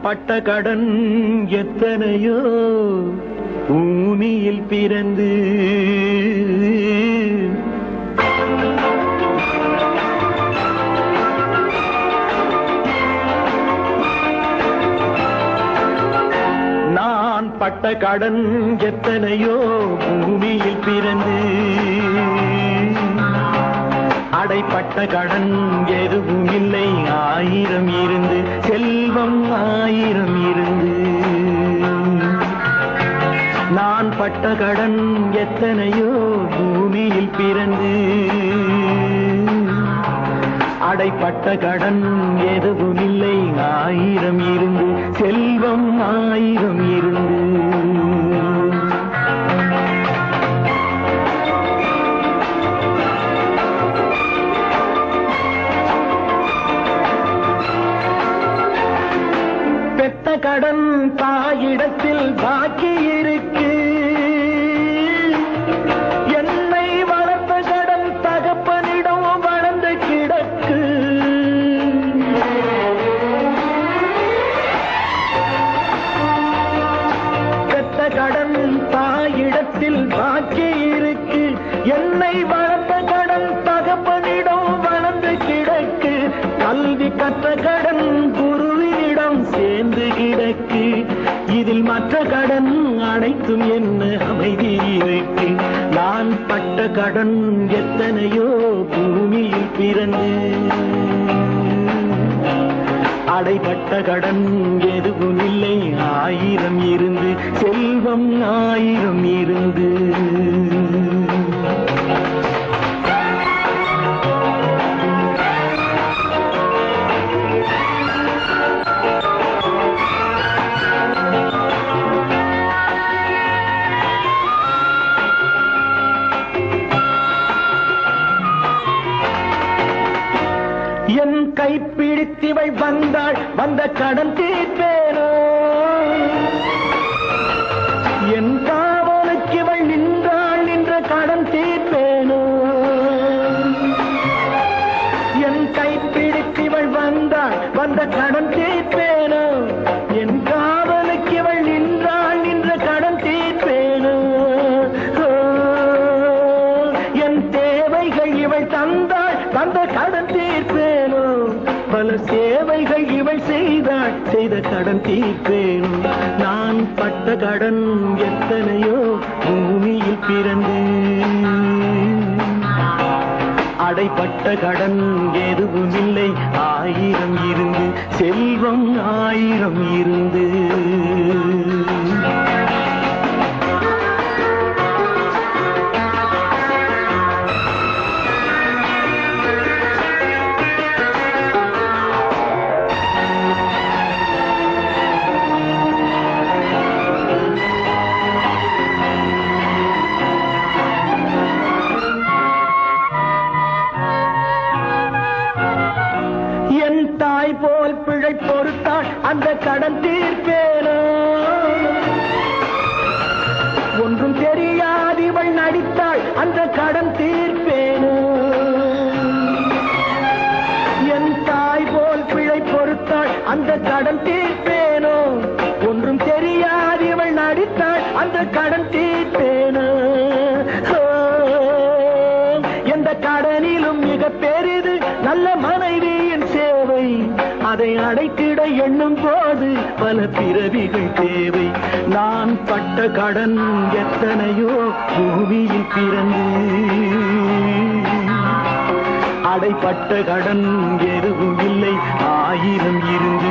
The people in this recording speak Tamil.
பட்ட கடன் எத்தனையோ பூமியில் பிறந்து. நான் பட்ட கடன் எத்தனையோ பூமியில் பிறந்து. அடைப்பட்ட கடன் எதுவும் இல்லை. ஆயிரம் இருந்து செல்வம் ஆயிரம் இருந்து. நான் பட்ட கடன் எத்தனையோ பூமியில் பிறந்து. அடைப்பட்ட கடன் எதுவும் இல்லை. ஆயிரம் இருந்து செல்வம் ஆயிரம் இருந்து. என்னை வளர்த்த கடன் தகப்பனிடம் வளர்ந்து கிடக்கு. கல்வி கற்ற கடன் குருவினிடம் சேர்ந்து கிடக்கு. இதில் மற்ற கடன் அனைத்தும் என்ன அமைதி இருக்கு. நான் பட்ட கடன் எத்தனையோ பூமியில் பிறந்து. அடைப்பட்ட கடன் எதுவும் என் கைப்பிடித்திவள் வந்தாள் வந்த கடன் தீர்ப்பேனோ? என் காவலுக்கு இவள் நின்றாள் நின்ற கடன் தீர்ப்பேனோ? என் கைப்பிடித்திவள் வந்தாள் வந்த கடன் தீர்ப்பேன்? சேவைகள் இவை செய்தாள் செய்த கடன் தீர்ப்பேன். நான் பட்ட கடன் எத்தனையோ பூமியில் பிறந்தேன். அடைப்பட்ட கடன் எதுவும் இல்லை. ஆயிரம் இருந்து செல்வம் ஆயிரம் இருந்து. அந்த கடன் தீர்ப்பேனோ? ஒன்றும் தெரியாதிவள் நடித்தாள் அந்த கடன் தீர்ப்பேனோ? என் தாய் போல் பிழை பொறுத்தாள் அந்த கடன் தீர்ப்பேனோ? ஒன்றும் தெரியாதிவள் நடித்தாள் அந்த கடன் தீர்ப்பேனோ? அதை அடைத்திட எண்ணும் போது பல பிறவிகள் தேவை. நான் பட்ட கடன் எத்தனையோ பூமியில் பிறந்து. அடைப்பட்ட கடன் எதுவும் இல்லை ஆயிரம் இருந்து